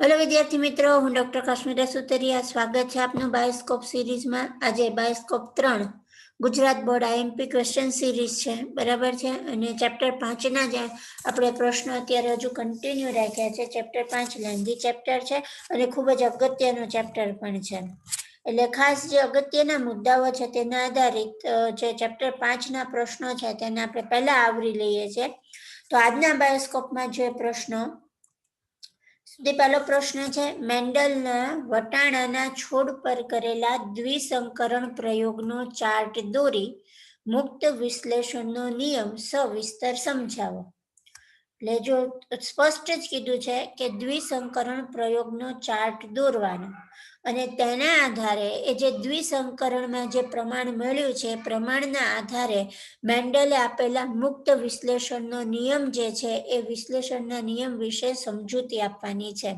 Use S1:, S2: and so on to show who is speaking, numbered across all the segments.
S1: Hello વિદ્યાર્થી મિત્રો. હું ડોક્ટર કાશ્મીરા સુતરિયા. સ્વાગત છે આપનું બાયોસ્કોપ સિરીઝમાં. આજે બાયોસ્કોપ ત્રણ Gujarat board IMP question series છે. બરાબર છે? અને ચેપ્ટર પાંચના જે આપણે પ્રશ્નો અત્યારે હજુ કન્ટિન્યુ રાખ્યા છે. ચેપ્ટર પાંચ લેન્ધી ચેપ્ટર છે અને ખૂબ જ અગત્યનું ચેપ્ટર પણ છે. એટલે ખાસ જે અગત્યના મુદ્દાઓ છે તેના આધારિત જે ચેપ્ટર પાંચના પ્રશ્નો છે તેને આપણે પહેલા આવરી લઈએ છીએ. તો આજના બાયોસ્કોપમાં જે પ્રશ્નો સૌથી પહેલો પ્રશ્ન છે, મેન્ડલના વટાણાના છોડ પર કરેલા દ્વિસંકરણ પ્રયોગનો ચાર્ટ દોરી મુક્ત વિશ્લેષણનો નિયમ સવિસ્તર સમજાવો. એટલે જો સ્પષ્ટ જ કીધું છે કે દ્વિસંકરણ પ્રયોગનો ચાર્ટ દોરવાનો અને તેના આધારે એ જે દ્વિસંકરણમાં જે પ્રમાણ મળ્યું છે, એ પ્રમાણના આધારે મેન્ડલે આપેલા મુક્ત વિશ્લેષણનો નિયમ જે છે, એ વિશ્લેષણના નિયમ વિશે સમજૂતી આપવાની છે.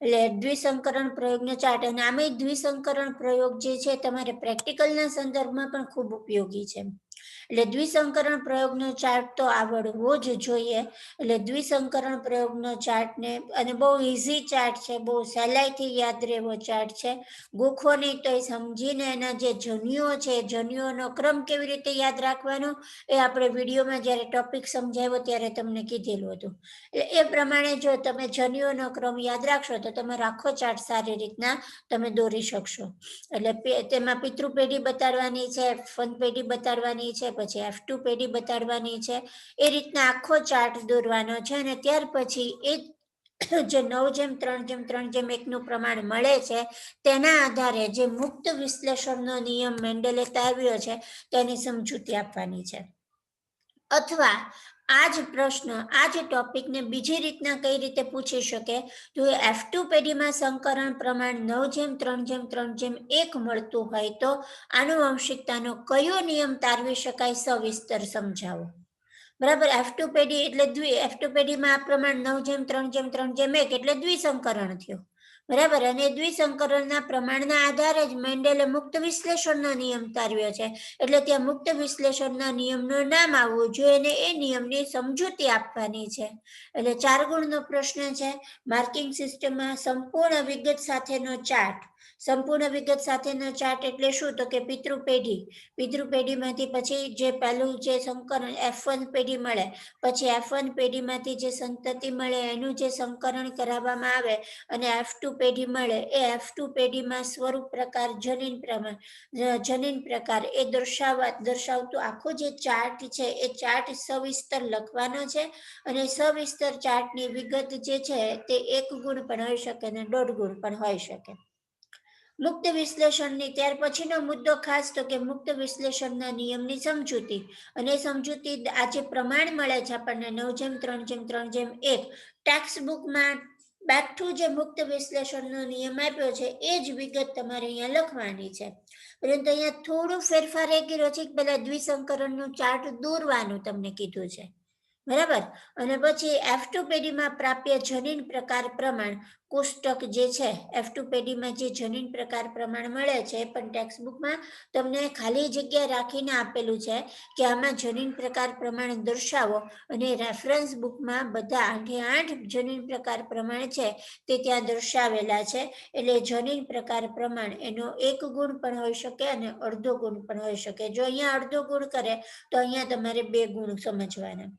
S1: એટલે દ્વિસંકરણ પ્રયોગનો ચાર્ટ અને આમે દ્વિસંકરણ પ્રયોગ જે છે તમારે પ્રેક્ટિકલના સંદર્ભમાં પણ ખૂબ ઉપયોગી છે. એટલે દ્વિસંકરણ પ્રયોગનો ચાર્ટ તો આવડવો જ જોઈએ. એટલે દ્વિસંકરણ પ્રયોગનો ચાર્ટને અને બહુ ઇઝી ચાર્ટ છે, બહુ સહેલાઈથી યાદ રહેવો ચાર્ટ છે. ગોખો તો એ સમજીને એના જે જન્યુઓ છે જન્યુઓનો ક્રમ કેવી રીતે યાદ રાખવાનો, એ આપણે વિડીયોમાં જ્યારે ટોપિક સમજાવ્યો ત્યારે તમને કીધેલું હતું. એટલે એ પ્રમાણે જો તમે જન્યુઓનો ક્રમ યાદ રાખશો, તો તમે આખો ચાર્ટ સારી રીતના તમે દોરી શકશો. એટલે તેમાં પિતૃ પેઢી બતાડવાની છે, ફન પેઢી બતાડવાની છે, પછી એફ ટુ પેઢી બતાડવાની છે. એ રીતના આખો ચાર્ટ દોરવાનો છે અને ત્યાર પછી એ જે નવ જેમ, ત્રણ જેમ ત્રણ જેમ એકનું પ્રમાણ મળે છે, તેના આધારે જે મુક્ત વિશ્લેષણનો નિયમ મેન્ડલે તાવ્યો છે, તેની સમજૂતી આપવાની છે. અથવા આ જ પ્રશ્ન, આ જ ટોપિકને બીજી રીતના કઈ રીતે પૂછી શકે? તો એફ ટુ પેઢીમાં સંકરણ પ્રમાણ નવ જેમ, ત્રણ જેમ ત્રણ જેમ એક મળતું હોય તો આનુવંશિકતાનો કયો નિયમ તારવી શકાય સવિસ્તર સમજાવો? બરાબર એફ ટુ પેઢી એટલે દ્વિ એફ ટુ પેઢીમાં આ પ્રમાણ નવ જેમ, ત્રણ જેમ ત્રણ જેમ એક એટલે દ્વિસંકરણ થયું. બરાબર. અને દ્વિસંકરણના પ્રમાણના આધારે જ મેન્ડેલે મુક્ત વિશ્લેષણનો નિયમ તારવ્યો છે. એટલે ત્યાં મુક્ત વિશ્લેષણના નિયમનું નામ આવવું જોઈએ અને એ નિયમની સમજૂતી આપવાની છે. એટલે ચાર ગુણનો પ્રશ્ન છે. માર્કિંગ સિસ્ટમમાં સંપૂર્ણ વિગત સાથેનો ચાર્ટ સંપૂર્ણ વિગત સાથેના ચાર્ટ એટલે શું? તો કે પિતૃ પેઢી. પિતૃ પેઢીમાંથી પછી જે પહેલું જે સંકરણ એફ વન પેઢી મળે, પછી એફ વન પેઢીમાંથી જે સંતતિ મળે, એનું જે સંકરણ કરાવવામાં આવે અને એફ ટુ પેઢી મળે, એ એફ ટુ પેઢીમાં સ્વરૂપ પ્રકાર, જનીન પ્રમાણ જનીન પ્રકાર એ દર્શાવવા, દર્શાવતું આખો જે ચાર્ટ છે, એ ચાર્ટ સવિસ્તર લખવાનો છે અને સવિસ્તર ચાર્ટની વિગત જે છે, તે એક ગુણ પણ હોઈ શકે અને દોઢ ગુણ પણ હોઈ શકે. મુક્ત વિશ્લેષણની ત્યાર પછીનો મુદ્દો ખાસ તો કે મુક્ત વિશ્લેષણના નિયમની સમજૂતી. અને સમજૂતી આજે પ્રમાણ મળે છે આપણને નવ જેમ, ત્રણ જેમ ત્રણ જેમ, એક. ટેક્સ બુકમાં બાઠું જે મુક્ત વિશ્લેષણનો નિયમ આપ્યો છે, એ જ વિગત તમારે અહીંયા લખવાની છે. પરંતુ અહીંયા થોડું ફેરફાર એ કર્યો છે પેલા દ્વિસંકરણનું ચાર્ટ દોરવાનું તમને કીધું છે. બરાબર? અને પછી એફ ટુ પેઢીમાં પ્રાપ્ય જનીન પ્રકાર પ્રમાણ, કોષ્ટક જે છે એફ ટુ પેઢીમાં જે જનીન પ્રકાર પ્રમાણ મળે છે, એ પણ ટેક્સ્ટ બુકમાં તમને ખાલી જગ્યા રાખીને આપેલું છે કે આમાં જનીન પ્રકાર પ્રમાણ દર્શાવો અને રેફરન્સ બુકમાં બધા આઠે આઠ જનીન પ્રકાર પ્રમાણ છે તે ત્યાં દર્શાવેલા છે. એટલે જનીન પ્રકાર પ્રમાણ એનો એક ગુણ પણ હોઈ શકે અને અડધો ગુણ પણ હોઈ શકે. જો અહીંયા અડધો ગુણ કરે તો અહીંયા તમારે બે ગુણ સમજવાના.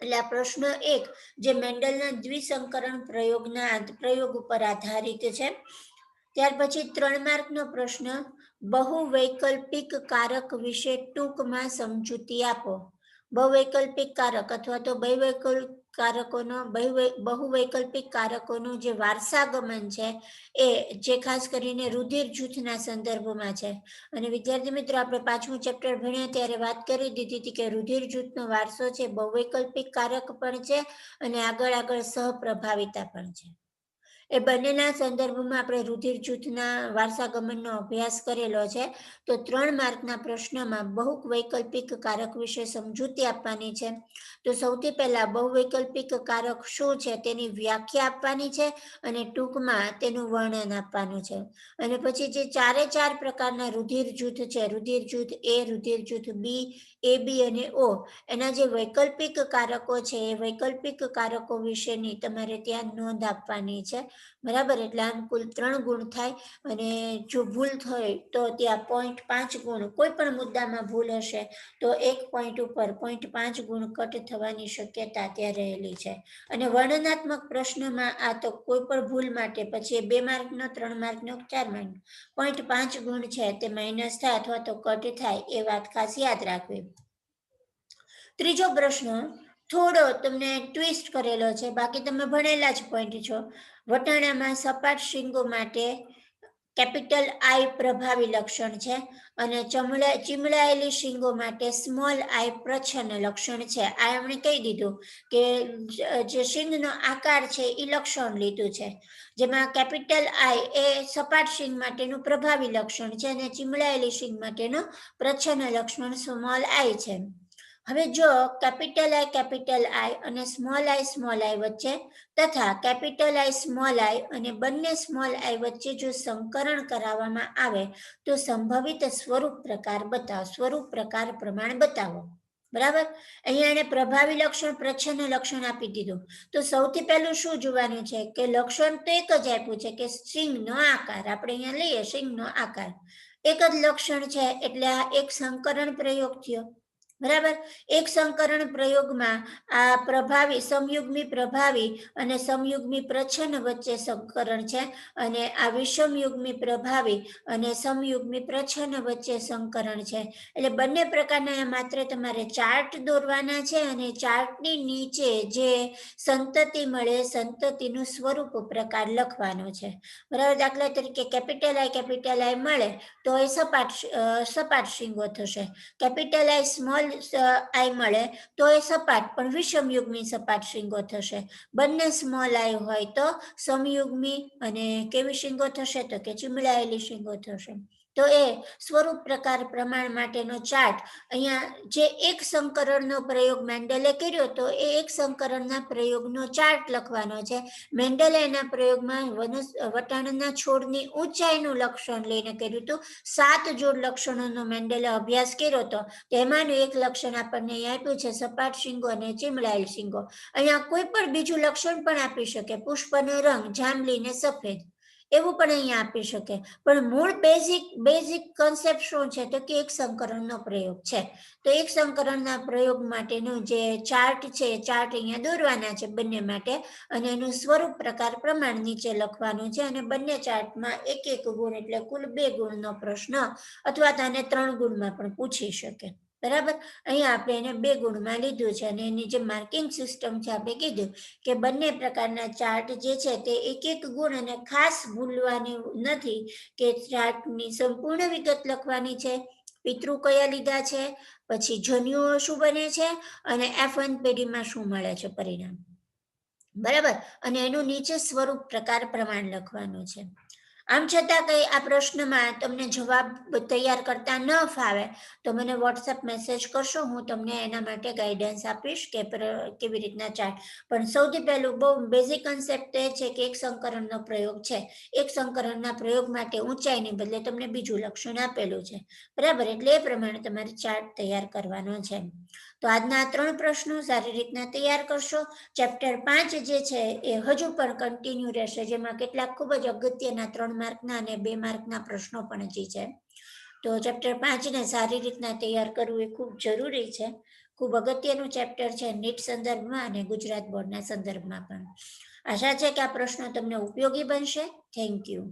S1: એટલે આ પ્રશ્ન એક, જે મેન્ડલના દ્વિસંકરણ પ્રયોગના પ્રયોગ ઉપર આધારિત છે. ત્યાર પછી ત્રણ માર્કનો પ્રશ્ન, બહુવૈકલ્પિક કારક વિશે ટૂંકમાં સમજૂતી આપો. બહુવૈકલ્પિક કારક અથવા તો બહુવૈકલ્પિક કારકોનો બહુવૈ- બહુવૈકલ્પિક કારકોનું જે વારસાગમન છે, એ જે ખાસ કરીને રુધિર જૂથના સંદર્ભમાં છે. અને વિદ્યાર્થી મિત્રો, આપણે પાંચમું ચેપ્ટર ભણ્યા ત્યારે વાત કરી દીધી હતી કે રુધિર જૂથનો વારસો છે બહુવૈકલ્પિક કારક પણ છે અને આગળ આગળ સહપ્રભાવિતા પણ છે. એ બંનેના સંદર્ભમાં આપણે રુધિર જૂથના વારસાગમનનો અભ્યાસ કરેલો છે. તો ત્રણ માર્કના પ્રશ્નમાં બહુ વૈકલ્પિક કારક વિશે સમજૂતી આપવાની છે. તો સૌથી પહેલા બહુવૈકલ્પિક કારક શું છે તેની વ્યાખ્યા આપવાની છે અને ટૂંકમાં તેનું વર્ણન આપવાનું છે. અને પછી જે ચારે ચાર પ્રકારના રુધિર જૂથ છે રુધિર જૂથ એ રુધિર જૂથ બી, એ, બી અને ઓ, એના જે વૈકલ્પિક કારકો છે એ વૈકલ્પિક કારકો વિશેની તમારે ત્યાં નોંધ આપવાની છે. બરાબર? એટલે આમ કુલ ત્રણ ગુણ થાય અને જો ભૂલ થાય તો ત્યાં પોઈન્ટ પાંચ ગુણ. કોઈ પણ મુદ્દામાં ભૂલ હશે તો એક પોઈન્ટ ઉપર પોઈન્ટ પાંચ ગુણ કટ થવાની શક્યતા ત્યાં રહેલી છે. અને વર્ણનાત્મક પ્રશ્નમાં આ તો કોઈ પણ ભૂલ માટે પછી બે માર્કનો, ત્રણ માર્કનો, ચાર માર્કનો પોઈન્ટ પાંચ ગુણ છે તે માઇનસ થાય અથવા તો કટ થાય એ વાત ખાસ યાદ રાખવી. ત્રીજો પ્રશ્ન થોડો તમને ટ્વિસ્ટ કરેલો છે. બાકી તમે ભણેલા જ પોઈન્ટ છો. વટાણામાં સપાટ શીંગો માટે કેપિટલ આઈ પ્રભાવી લક્ષણ છે અને ચમડા ચીમડાયેલી શીંગો માટે સ્મોલ આઈ પ્રચ્છન્ન લક્ષણ છે. આ એમણે કહી દીધું કે જે શીંગનો આકાર છે એ લક્ષણ લીધું છે. જેમાં કેપિટલ આઈ એ સપાટ શીંગ માટેનું પ્રભાવી લક્ષણ છે અને ચીમડાયેલી શીંગ માટેનું પ્રચ્છન્ન લક્ષણ સ્મોલ આઈ છે. હવે જો કેપિટલ આઈ કેપિટલ આઈ અને સ્મોલ આઈ સ્મોલ આઈ વચ્ચે તથા કેપિટલ આઈ, સ્મોલ આઈ અને બંને સ્મોલ આઈ વચ્ચે જો સંકરણ કરાવવામાં આવે તો સંભવિત સ્વરૂપ પ્રકાર બતાવો, સ્વરૂપ પ્રકાર પ્રમાણ બતાવો. બરાબર? અહીંયા એને પ્રભાવી લક્ષણ, પ્રચ્છન્ન લક્ષણ આપી દીધું. તો સૌથી પહેલું શું જોવાનું છે? કે લક્ષણ તો એક જ આપ્યું છે કે સિંગનો આકાર. આપણે અહીંયા લઈએ સિંગનો આકાર. એક જ લક્ષણ છે, એટલે આ એક સંકરણ પ્રયોગ થયો. બરાબર? એક સંકરણ પ્રયોગમાં આ પ્રભાવી સમયુગ્મી પ્રભાવી અને સમયુગ્મી પ્રચ્છન્ન વચ્ચે સંકરણ છે અને આ વિષમયુગ્મી પ્રભાવી અને સમયુગ્મી પ્રચ્છન્ન વચ્ચે સંકરણ છે. એટલે બંને પ્રકારના માત્ર તમારે ચાર્ટ દોરવાના છે અને ચાર્ટની નીચે જે સંતતિ મળે સંતતિનું સ્વરૂપ પ્રકાર લખવાનો છે. બરાબર? દાખલા તરીકે કેપિટલ આઈ કેપિટલ આઈ મળે તો એ સપાટ સપાટ શીંગો થશે. કેપિટલ આઈ, સ્મોલ આઈ મળે, તો એ સપાટ પણ વિષમયુગ્મી સપાટ શીંગો થશે. બંને સ્મોલ આઈ હોય તો સમયુગ્મી અને કેવી શિંગો થશે? તો કે ચીમડાયેલી શીંગો થશે. તો એ સ્વરૂપ પ્રકાર પ્રમાણ માટેનો ચાર્ટ. અહીંયા જે એક સંકરણનો પ્રયોગ મેન્ડલે કર્યો તો એ એક સંકરણના પ્રયોગનો ચાર્ટ લખવાનો છે. મેન્ડલે એના પ્રયોગમાં વનસ, વટાણના છોડની ઊંચાઈનું લક્ષણ લઈને કર્યું હતું. સાત જોડ લક્ષણોનો મેન્ડલે અભ્યાસ કર્યો હતો તેમાંનું એક લક્ષણ આપણને આપ્યું છે સપાટ શીંગો અને ચીમડાયેલ શીંગો. અહીંયા કોઈ પણ બીજું લક્ષણ પણ આપી શકે. પુષ્પનો રંગ, જાંબલી ને સફેદ. એવું પણ અહીંયા આપી શકે. પણ મૂળ બેઝિક બેઝિક કન્સેપ્ટ શું છે? તો કે એક સંકરણનો પ્રયોગ છે. તો એક સંકરણના પ્રયોગ માટેનું જે ચાર્ટ છે ચાર્ટ અહીંયા દોરવાના છે બંને માટે. અને એનું સ્વરૂપ પ્રકાર પ્રમાણ નીચે લખવાનું છે. અને બંને ચાર્ટમાં એક એક ગુણ એટલે કુલ બે ગુણનો પ્રશ્ન અથવા તો આને ત્રણ ગુણમાં પણ પૂછી શકે. બરાબર? અહીંયા આપણે એને બે ગુણમાં લીધું છે અને એની જે માર્કિંગ સિસ્ટમ છે આપણે કીધું કે બંને પ્રકારના ચાર્ટ જે છે તે એક એક ગુણ અને ખાસ ભૂલવાની નથી કે ચાર્ટની સંપૂર્ણ વિગત લખવાની છે. પિતૃ કયા લીધા છે? પછી જન્યુઓ શું બને છે? અને એફ વન પેઢીમાં શું મળે છે પરિણામ? બરાબર? અને એનું નીચે સ્વરૂપ પ્રકાર પ્રમાણ લખવાનું છે. આમ છતાં કંઈ આ પ્રશ્નમાં તમને જવાબ તૈયાર કરતા ન ફાવે, તો મને વોટ્સએપ મેસેજ કરશો, હું તમને એના માટે ગાઈડન્સ આપીશ કે કેવી રીતના ચાર્ટ પણ સૌથી પહેલું બહુ બેઝિક કન્સેપ્ટ એ છે કે એક સંકરણનો પ્રયોગ છે. એક સંકરણના પ્રયોગ માટે ઊંચાઈને બદલે તમને બીજું લક્ષણ આપેલું છે. બરાબર? એટલે એ પ્રમાણે તમારે ચાર્ટ તૈયાર કરવાનો છે. તો આજના ત્રણ પ્રશ્નો સારી રીતના તૈયાર કરશો. ચેપ્ટર પાંચ જે છે એ હજુ પણ કન્ટિન્યુ રહેશે, જેમાં કેટલાક ખૂબ જ અગત્યના માર્કના અને બે માર્કના પ્રશ્નો પણ હજી છે. તો ચેપ્ટર પાંચને સારી રીતના તૈયાર કરવું એ ખૂબ જરૂરી છે. ખૂબ અગત્યનું ચેપ્ટર છે નીટ સંદર્ભમાં અને ગુજરાત બોર્ડના સંદર્ભમાં પણ. આશા છે કે આ પ્રશ્નો તમને ઉપયોગી બનશે. Thank you